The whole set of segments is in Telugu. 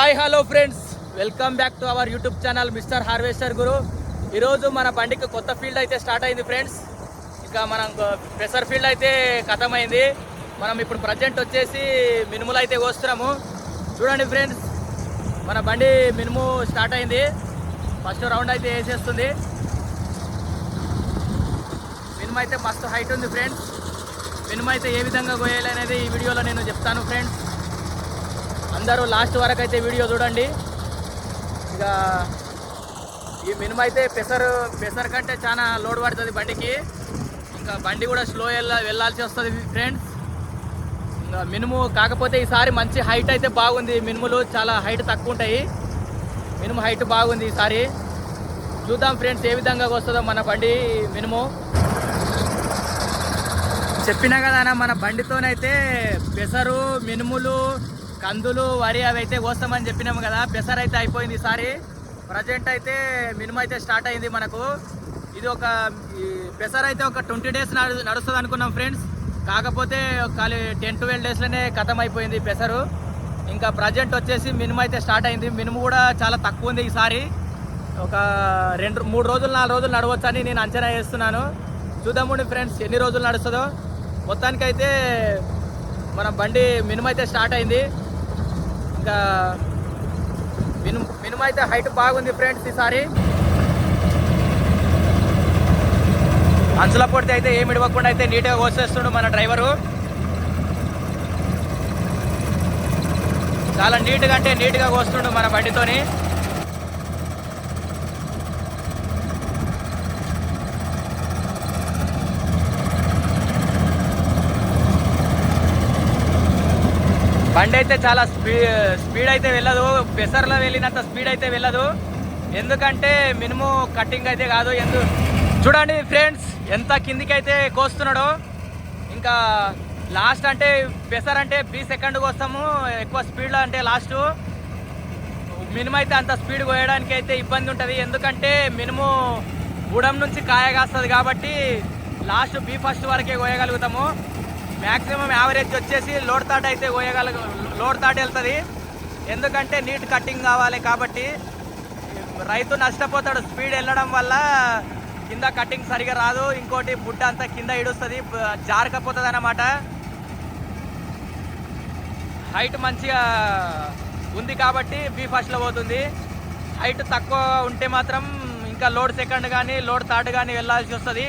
Hi hello friends. Welcome back to our YouTube channel mister harvester Guru. ఈరోజు మన బండికి కొత్త ఫీల్డ్ అయితే స్టార్ట్ అయింది ఫ్రెండ్స్. ఇంకా మనం ప్రెషర్ ఫీల్డ్ అయితే ఖతమైంది మనం ఇప్పుడు ప్రజెంట్ వచ్చేసి మినుములు అయితే కోస్తున్నాము. చూడండి ఫ్రెండ్స్ మన బండి మినుము స్టార్ట్ అయింది. ఫస్ట్ రౌండ్ అయితే వేసేస్తుంది. మినుము అయితే మస్తు హైట్ ఉంది ఫ్రెండ్స్. మినుము అయితే ఏ విధంగా కోయాలి అనేది ఈ వీడియోలో నేను చెప్తాను ఫ్రెండ్స్. అందరూ లాస్ట్ వరకు అయితే వీడియో చూడండి. ఇక ఈ మినిమం అయితే పెసర్ పెసర్ కంటే చాలా లోడ్ పడుతుంది బండికి. ఇంకా బండి కూడా స్లో వెళ్ళ వెళ్ళాల్సి వస్తుంది ఫ్రెండ్స్ ఇంకా మినుము కాకపోతే ఈసారి మంచి హైట్ అయితే బాగుంది. మినుములు చాలా హైట్ తక్కువ ఉంటాయి. మినుము హైట్ బాగుంది ఈసారి. చూద్దాం ఫ్రెండ్స్ ఏ విధంగా వస్తుందో మన బండి మినుము. చెప్పినా కదా అన్న మన బండితోనైతే పెసరు మినుములు కందులు వరి అవి అయితే కోస్తామని చెప్పినాము కదా. పెసర్ అయితే అయిపోయింది ఈసారి. ప్రజెంట్ అయితే మినిమం అయితే స్టార్ట్ అయింది మనకు. ఇది ఒక ఈ పెసర్ అయితే ఒక ట్వంటీ డేస్ నడుస్తుంది అనుకున్నాం ఫ్రెండ్స్. కాకపోతే ఖాళీ టెన్ ట్వెల్వ్ డేస్లోనే ఖతం అయిపోయింది పెసరు. ఇంకా ప్రజెంట్ వచ్చేసి మినిమం అయితే స్టార్ట్ అయింది. మినిమం కూడా చాలా తక్కువ ఉంది ఈసారి. ఒక రెండు మూడు రోజులు నాలుగు రోజులు నడవచ్చని నేను అంచనా వేస్తున్నాను. చూద్దాముండి ఫ్రెండ్స్ ఎన్ని రోజులు నడుస్తుందో. మొత్తానికైతే మన బండి మినిమం అయితే స్టార్ట్ అయింది. ఇంకా మినుము మినుము అయితే హైట్ బాగుంది ఫ్రెండ్స్ ఈసారి. అంచుల పొడితే అయితే ఏమి ఇవ్వకుండా అయితే నీట్గా కోసేస్తుండు మన డ్రైవరు. చాలా నీట్గా అంటే నీట్గా కోస్తుండు మన బండితోని. బండి అయితే చాలా స్పీ స్పీడ్ అయితే వెళ్ళదు. పెసర్లో వెళ్ళినంత స్పీడ్ అయితే వెళ్ళదు. ఎందుకంటే మినిమం కటింగ్ అయితే కాదు. ఎందు చూడండి ఫ్రెండ్స్ ఎంత కిందికి అయితే కోస్తున్నాడో. ఇంకా లాస్ట్ అంటే పెసర్ అంటే బీ సెకండ్ కోస్తాము. ఎక్కువ స్పీడ్లో అంటే లాస్ట్. మినిమం అయితే అంత స్పీడ్ కోయడానికి అయితే ఇబ్బంది ఉంటుంది. ఎందుకంటే మినిమం గూడెం నుంచి కాయ కాస్తుంది కాబట్టి లాస్ట్ బీ ఫస్ట్ వరకే కోయగలుగుతాము మ్యాక్సిమం యావరేజ్ వచ్చేసి లోడ్ తాట అయితే కోయగల లోడ్ తాట వెళ్తుంది. ఎందుకంటే నీట్ కట్టింగ్ కావాలి కాబట్టి రైతు నష్టపోతాడు. స్పీడ్ వెళ్ళడం వల్ల కింద కట్టింగ్ సరిగా రాదు. ఇంకోటి బుడ్డ అంతా కింద ఇడుస్తుంది జారకపోతుంది అన్నమాట హైట్ మంచిగా ఉంది కాబట్టి బీ ఫస్ట్లో పోతుంది. హైట్ తక్కువ ఉంటే మాత్రం ఇంకా లోడ్ సెకండ్ కానీ లోడ్ థర్డ్ కానీ వెళ్ళాల్సి వస్తుంది.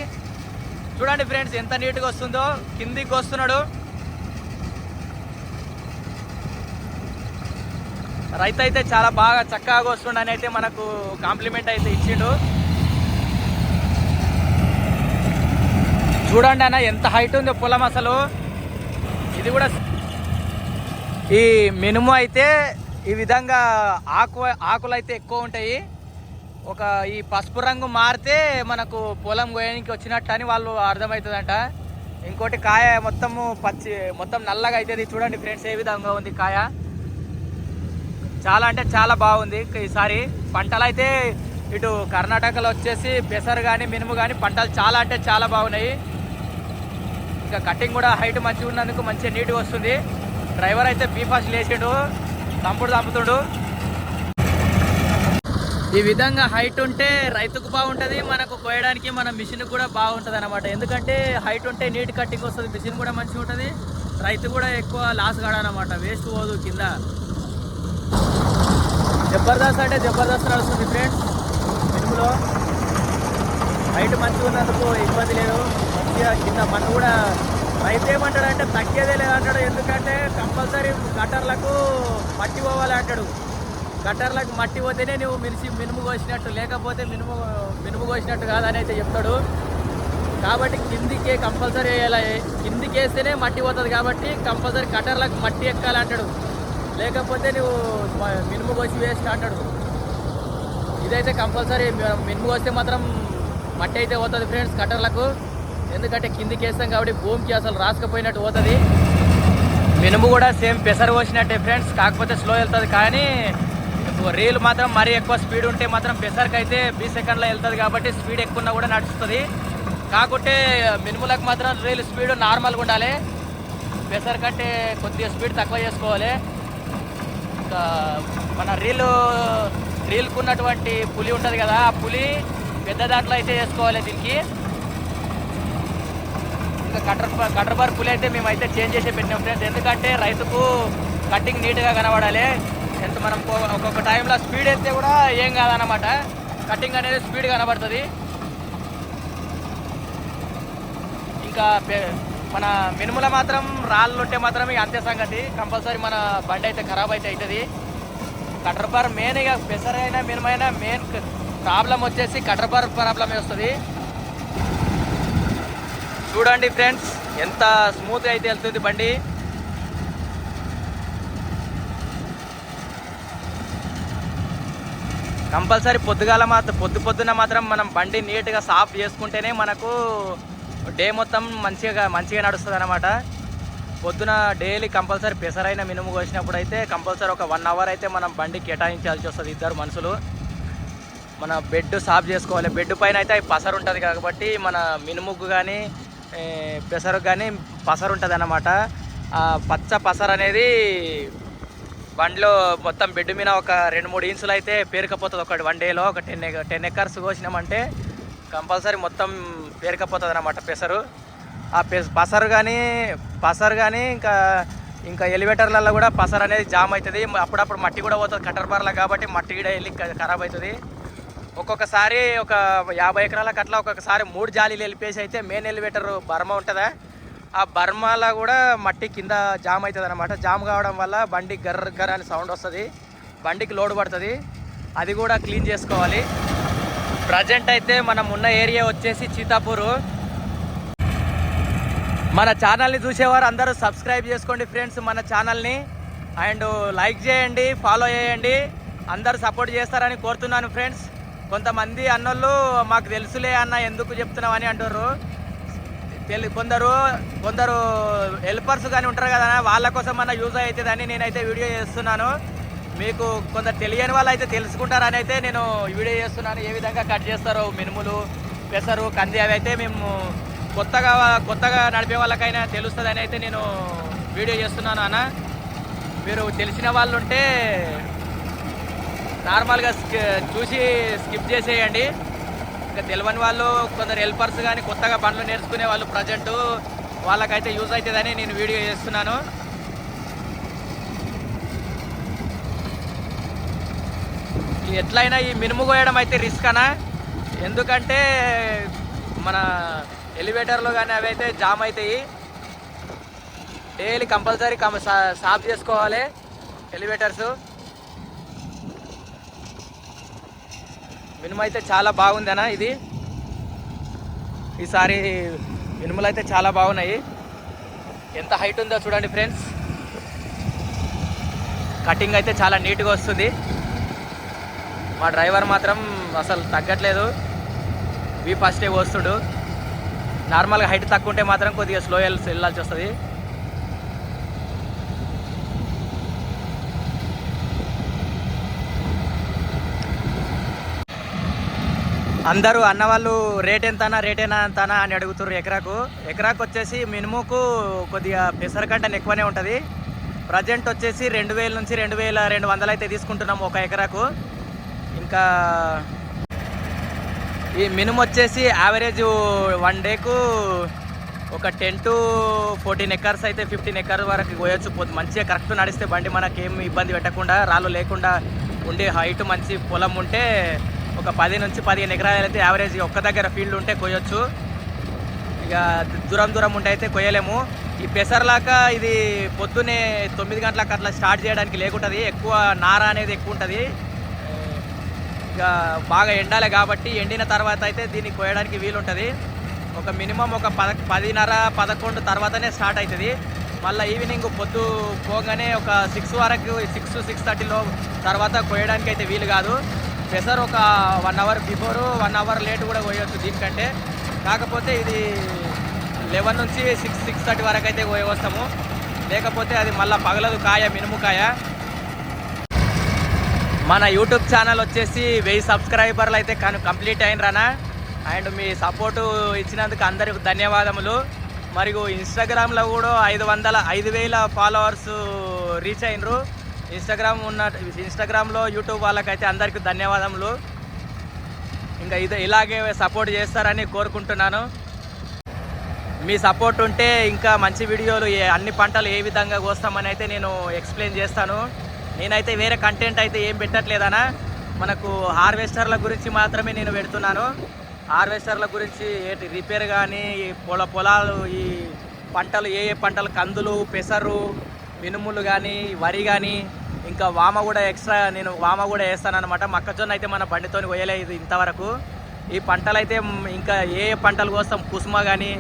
చూడండి ఫ్రెండ్స్ ఎంత నీట్గా వస్తుందో. కిందికి వస్తున్నాడు. రైతు అయితే చాలా బాగా చక్కగా వస్తుండని అయితే మనకు కాంప్లిమెంట్ అయితే ఇచ్చిండు. చూడండి అన్న ఎంత హైట్ ఉందో పొలం అసలు. ఇది కూడా ఈ మినుము అయితే ఈ విధంగా ఆకు ఆకులు అయితే ఎక్కువ ఉంటాయి. ఒక ఈ పసుపు రంగు మారితే మనకు పొలం కోయడానికి వచ్చినట్టు అని వాళ్ళు అర్థమవుతుందంట. ఇంకోటి కాయ మొత్తము పచ్చి మొత్తం నల్లగా అవుతుంది చూడండి ఫ్రెండ్స్ ఏ విధంగా ఉంది కాయ. చాలా అంటే చాలా బాగుంది ఈసారి. పంటలు అయితే ఇటు కర్ణాటకలో వచ్చేసి పెసరు కానీ మినుము కానీ పంటలు చాలా అంటే చాలా బాగున్నాయి. ఇంకా కటింగ్ కూడా హైట్ మంచిగా ఉన్నందుకు మంచిగా నీట్గా వస్తుంది. డ్రైవర్ అయితే బీఫాస్ట్ లేచిండు తంపుడు తంపుతుడు. ఈ విధంగా హైట్ ఉంటే రైతుకు బాగుంటుంది మనకు కోయడానికి మన మిషన్ కూడా బాగుంటుంది అనమాట ఎందుకంటే హైట్ ఉంటే నీట్ కటింగ్ వస్తుంది మిషన్ కూడా మంచిగా ఉంటుంది రైతు కూడా ఎక్కువ లాస్ కాడనమాట వేస్ట్ పోదు కింద. జబర్దస్త్ అంటే జబర్దస్త్ నడుస్తుంది ఫ్రెండ్స్ మినుములో హైట్ మంచిగా ఉన్నందుకు ఇబ్బంది లేదు. మంచిగా కింద మన్ను కూడా రైతు ఏమంటాడంటే తగ్గేదే లేదంటాడు ఎందుకంటే కంపల్సరీ గటర్లకు మట్టి పోవాలి అంటాడు. గట్టర్లకు మట్టి పోతేనే నువ్వు మిరిచి మినుము కోసినట్టు లేకపోతే మినుము మినుము కోసినట్టు కాదని అయితే చెప్తాడు. కాబట్టి కిందికే కంపల్సరీ వేయాలి? కిందికి వేస్తేనే మట్టి పోతుంది కాబట్టి కంపల్సరీ కటర్లకు మట్టి ఎక్కాలంటాడు. లేకపోతే నువ్వు మినుము కోసి వేస్ట్ అంటాడు. ఇదైతే కంపల్సరీ మినుము కోస్తే మాత్రం మట్టి అయితే పోతుంది ఫ్రెండ్స్ కటర్లకు ఎందుకంటే కిందికి వేస్తాం కాబట్టి భూమికి అసలు రాసుకపోయినట్టు పోతుంది. మినుము కూడా సేమ్ పెసరు పోసినట్టే ఫ్రెండ్స్ కాకపోతే స్లో వెళ్తుంది కానీ రీల్ మాత్రం మరీ ఎక్కువ స్పీడ్ ఉంటే మాత్రం బెసర్కి అయితే బీ సెకండ్లో వెళ్తుంది కాబట్టి స్పీడ్ ఎక్కువ ఉన్నా కూడా నడుస్తుంది. కాకుంటే మినుములకు మాత్రం రీల్ స్పీడ్ నార్మల్గా ఉండాలి. బెసర్ కంటే కొద్దిగా స్పీడ్ తక్కువ చేసుకోవాలి. ఇంకా మన రీల్ రీల్కు ఉన్నటువంటి పులి ఉంటుంది కదా ఆ పులి పెద్ద దాంట్లో అయితే చేసుకోవాలి దీనికి. ఇంకా కటర్ కటర్ బార్ పులి అయితే మేమైతే చేంజ్ చేసి పెట్టినాం ఫ్రెండ్స్. ఎందుకంటే రైతుకు కటింగ్ నీట్గా కనబడాలి. ఎంత మనం ఒక్కొక్క టైంలో స్పీడ్ అయితే కూడా ఏం కాదన్నమాట. కటింగ్ అనేది స్పీడ్ కనబడుతుంది. ఇంకా మన మినుముల మాత్రం రాళ్ళు ఉంటే మాత్రం ఇక అంతే సంగతి. కంపల్సరీ మన బండి అయితే ఖరాబ్ అయితే అవుతుంది కటర్ బార్ మెయిన్ ఇక పెసరైనా మినుమైనా మెయిన్ ప్రాబ్లం వచ్చేసి కటర్ బార్ ప్రాబ్లమే వస్తుంది. చూడండి ఫ్రెండ్స్ ఎంత స్మూత్ అయితే వెళ్తుంది బండి. కంపల్సరీ పొద్దుగాల మాత్రం పొద్దు పొద్దున మాత్రం మనం బండి నీట్గా సాఫ్ చేసుకుంటేనే మనకు డే మొత్తం మంచిగా మంచిగా నడుస్తుంది అనమాట పొద్దున డైలీ కంపల్సరీ పెసరైన మినుము కోసినప్పుడు అయితే కంపల్సరీ ఒక వన్ అవర్ అయితే మనం బండి కేటాయించాల్సి వస్తుంది ఇద్దరు మనుషులు. మన బెడ్ సాఫ్ చేసుకోవాలి. బెడ్ పైన అయితే అవి పసరు ఉంటుంది కాబట్టి మన మినుముకు కానీ పెసరు కానీ పసరు ఉంటుంది అన్నమాట పచ్చ పసరు అనేది బండ్లో మొత్తం బెడ్ మీద ఒక రెండు మూడు ఇంచులు అయితే పేరుకపోతుంది. ఒకటి వన్ డేలో ఒక టెన్ టెన్ ఎకర్స్ కోసినామంటే కంపల్సరీ మొత్తం పేరుకపోతుంది అనమాట పెసరు. ఆ పెస పసరు కానీ పసరు కానీ ఇంకా ఇంకా ఎలివేటర్లలో కూడా పసరు అనేది జామ్ అవుతుంది. అప్పుడప్పుడు మట్టి కూడా పోతుంది కట్టర్ బార్ల కాబట్టి మట్టి కూడా వెళ్ళి ఖరాబ్ అవుతుంది. ఒక్కొక్కసారి ఒక యాభై ఎకరాలకు అట్లా ఒక్కొక్కసారి మూడు జాలీలు వెళ్ళిపేసి అయితే మెయిన్ ఎలివేటర్ బర్మ ఉంటుందా? ఆ బర్మాలో కూడా మట్టి కింద జామ్ అవుతుంది అనమాట జామ్ కావడం వల్ల బండి గర్ర గర్ర అని సౌండ్ వస్తుంది. బండికి లోడ్ పడుతుంది. అది కూడా క్లీన్ చేసుకోవాలి. ప్రజెంట్ అయితే మనం ఉన్న ఏరియా వచ్చేసి చీతాపూరు. మన ఛానల్ని చూసేవారు అందరూ సబ్స్క్రైబ్ చేసుకోండి ఫ్రెండ్స్ మన ఛానల్ని. అండ్ లైక్ చేయండి ఫాలో చేయండి. అందరూ సపోర్ట్ చేస్తారని కోరుతున్నాను ఫ్రెండ్స్. కొంతమంది అన్నోళ్ళు మాకు తెలుసులే అన్న ఎందుకు చెప్తున్నామని అంటారు కొందరు కొందరు హెల్పర్స్ కానీ ఉంటారు కదా వాళ్ళ కోసం అన్న యూజ్ అవుతుందని నేనైతే వీడియో చేస్తున్నాను. మీకు కొందరు తెలియని వాళ్ళు అయితే తెలుసుకుంటారని అయితే నేను వీడియో చేస్తున్నాను. ఏ విధంగా కట్ చేస్తారో మినుములు పెసరు కంది అవి అయితే మేము కొత్తగా కొత్తగా నడిపే వాళ్ళకైనా తెలుస్తుందని అయితే నేను వీడియో చేస్తున్నాను అన్న. మీరు తెలిసిన వాళ్ళు ఉంటే నార్మల్గా చూసి స్కిప్ చేసేయండి. ఇంకా తెలియని వాళ్ళు కొందరు హెల్పర్స్ కానీ కొత్తగా పనులు నేర్చుకునే వాళ్ళు ప్రజెంట్ వాళ్ళకైతే యూజ్ అవుతుందని నేను వీడియో చేస్తున్నాను. ఎట్లయినా ఈ మినుము కోయడం అయితే రిస్క్ అనా ఎందుకంటే మన ఎలివేటర్లో కానీ అవి అయితే జామ్ అవుతాయి డైలీ కంపల్సరీ కం సాఫ్ చేసుకోవాలి ఎలివేటర్స్ మినుము అయితే చాలా బాగుందనా ఇది. ఈసారి మినుములు అయితే చాలా బాగున్నాయి. ఎంత హైట్ ఉందో చూడండి ఫ్రెండ్స్. కటింగ్ అయితే చాలా నీట్గా వస్తుంది. మా డ్రైవర్ మాత్రం అసలు తగ్గట్లేదు. వి ఫస్టే వస్తుడు. నార్మల్గా హైట్ తక్కువ ఉంటే మాత్రం కొద్దిగా స్లో వెళ్ళాల్సి వస్తుంది. అందరూ అన్నవాళ్ళు రేట్ ఎంతనా రేట్ ఎంతనా అని అడుగుతారు ఎకరాకు. ఎకరాకు వచ్చేసి మినుముకు కొద్దిగా పెసర కంటే ఎక్కువనే ఉంటుంది. ప్రజెంట్ వచ్చేసి రెండు వేల నుంచి రెండు వేల రెండు వందలు అయితే తీసుకుంటున్నాం ఒక ఎకరాకు. ఇంకా ఈ మినిమం వచ్చేసి యావరేజ్ వన్ డేకు ఒక టెన్ టు ఫోర్టీన్ ఎకర్స్ అయితే ఫిఫ్టీన్ ఎకర్ వరకు పోయొచ్చు. పోతుంది మంచిగా కరెక్ట్ నడిస్తే బండి మనకేం ఇబ్బంది పెట్టకుండా రాళ్ళు లేకుండా ఉండే హైట్ మంచి పొలం ఉంటే ఒక పది నుంచి పదిహేను ఎకరాలు అయితే యావరేజ్ ఒక్క దగ్గర ఫీల్డ్ ఉంటే కొయ్యొచ్చు. ఇక దూరం దూరం ఉంటే అయితే కొయ్యలేము. ఈ పెసర్లాక ఇది పొద్దునే తొమ్మిది గంటలకు అట్లా స్టార్ట్ చేయడానికి లేకుంటుంది. ఎక్కువ నార అనేది ఎక్కువ ఉంటుంది. ఇక బాగా ఎండాలి కాబట్టి ఎండిన తర్వాత అయితే దీన్ని కోయడానికి వీలుంటుంది. ఒక మినిమం ఒక పద పదిన్నర పదకొండు తర్వాతనే స్టార్ట్ అవుతుంది మళ్ళీ ఈవినింగ్ పొద్దు పోగానే ఒక సిక్స్ వరకు సిక్స్ సిక్స్ థర్టీలో తర్వాత కోయడానికి అయితే వీలు కాదు. పెసర్ ఒక one hour before one hour late కూడా పోయవచ్చు దీనికంటే. కాకపోతే ఇది లెవెన్ నుంచి సిక్స్ సిక్స్ థర్టీ వరకు అయితే పోయి వస్తాము. లేకపోతే అది మళ్ళీ పగలదు కాయ మినుము కాయ. మన యూట్యూబ్ ఛానల్ వచ్చేసి వెయ్యి సబ్స్క్రైబర్లు అయితే కను కంప్లీట్ అయినరానా అండ్ మీ సపోర్టు ఇచ్చినందుకు అందరికి ధన్యవాదములు. మరియు ఇన్స్టాగ్రామ్లో కూడా ఐదు వందల ఐదు వేల ఫాలోవర్స్ రీచ్ అయినరు. ఇన్స్టాగ్రామ్ ఉన్న ఇన్స్టాగ్రామ్లో యూట్యూబ్ వాళ్ళకైతే అందరికీ ధన్యవాదములు. ఇంకా ఇది ఇలాగే సపోర్ట్ చేస్తారని కోరుకుంటున్నాను. మీ సపోర్ట్ ఉంటే ఇంకా మంచి వీడియోలు ఏ- అన్ని పంటలు ఏ విధంగా కోస్తామని అయితే నేను ఎక్స్ప్లెయిన్ చేస్తాను. నేనైతే వేరే కంటెంట్ అయితే ఏం పెట్టట్లేదనా మనకు హార్వెస్టర్ల గురించి మాత్రమే నేను పెడుతున్నాను. హార్వెస్టర్ల గురించి ఏటి రిపేర్ కానీ పొల పొలాలు ఈ పంటలు ఏ ఏ పంటలు కందులు పెసరు మినుములు కానీ వరి కానీ ఇంకా వామ కూడా ఎక్స్ట్రా నేను వామ కూడా వేస్తానమాట మొక్కజొన్న అయితే మన బండితో కోయలేదు ఇంతవరకు. ఈ పంటలు అయితే ఇంకా ఏ ఏ పంటలు కోసం కుసుమ కానీ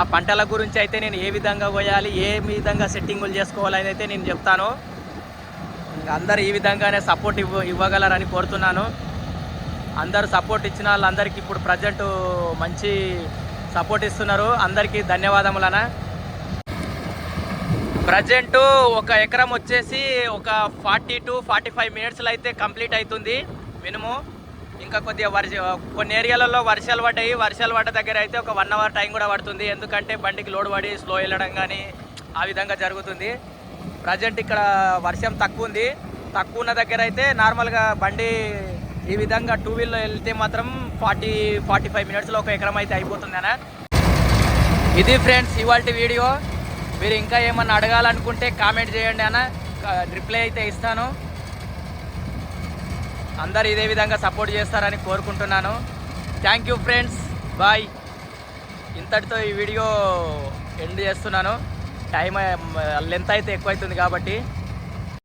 ఆ పంటల గురించి అయితే నేను ఏ విధంగా కోయాలి ఏ విధంగా సెట్టింగులు చేసుకోవాలని అయితే నేను చెప్తాను. అందరు ఈ విధంగానే సపోర్ట్ ఇవ్వ ఇవ్వగలరని కోరుతున్నాను. అందరూ సపోర్ట్ ఇచ్చిన వాళ్ళందరికీ ఇప్పుడు ప్రజెంట్ మంచి సపోర్ట్ ఇస్తున్నారు. అందరికీ ధన్యవాదములనా ప్రజెంట్ ఒక ఎకరం వచ్చేసి ఒక ఫార్టీ టు ఫార్టీ ఫైవ్ మినిట్స్లో అయితే కంప్లీట్ అవుతుంది మినిమం. ఇంకా కొద్దిగా వర్ష కొన్ని ఏరియాలలో వర్షాలు పడ్డాయి. వర్షాలు పడ్డ దగ్గర అయితే ఒక వన్ అవర్ టైం కూడా పడుతుంది. ఎందుకంటే బండికి లోడ్ పడి స్లో వెళ్ళడం కానీ ఆ విధంగా జరుగుతుంది. ప్రజెంట్ ఇక్కడ వర్షం తక్కువ ఉంది. తక్కువ ఉన్న దగ్గర అయితే నార్మల్గా బండి ఈ విధంగా టూ వీల్లో వెళ్తే మాత్రం ఫార్టీ ఫార్టీ ఫైవ్ మినిట్స్లో ఒక ఎకరం అయితే అయిపోతుంది అన్న. ఇది ఫ్రెండ్స్ ఇవాళ వీడియో. మీరు ఇంకా ఏమన్నా అడగాలనుకుంటే కామెంట్ చేయండి అన్న. రిప్లై అయితే ఇస్తాను. అందరు ఇదే విధంగా సపోర్ట్ చేస్తారని కోరుకుంటున్నాను. థ్యాంక్ యూ ఫ్రెండ్స్ బాయ్ ఇంతటితో ఈ వీడియో ఎండ్ చేస్తున్నాను. టైం లెంత్ అయితే ఎక్కువైతుంది కాబట్టి.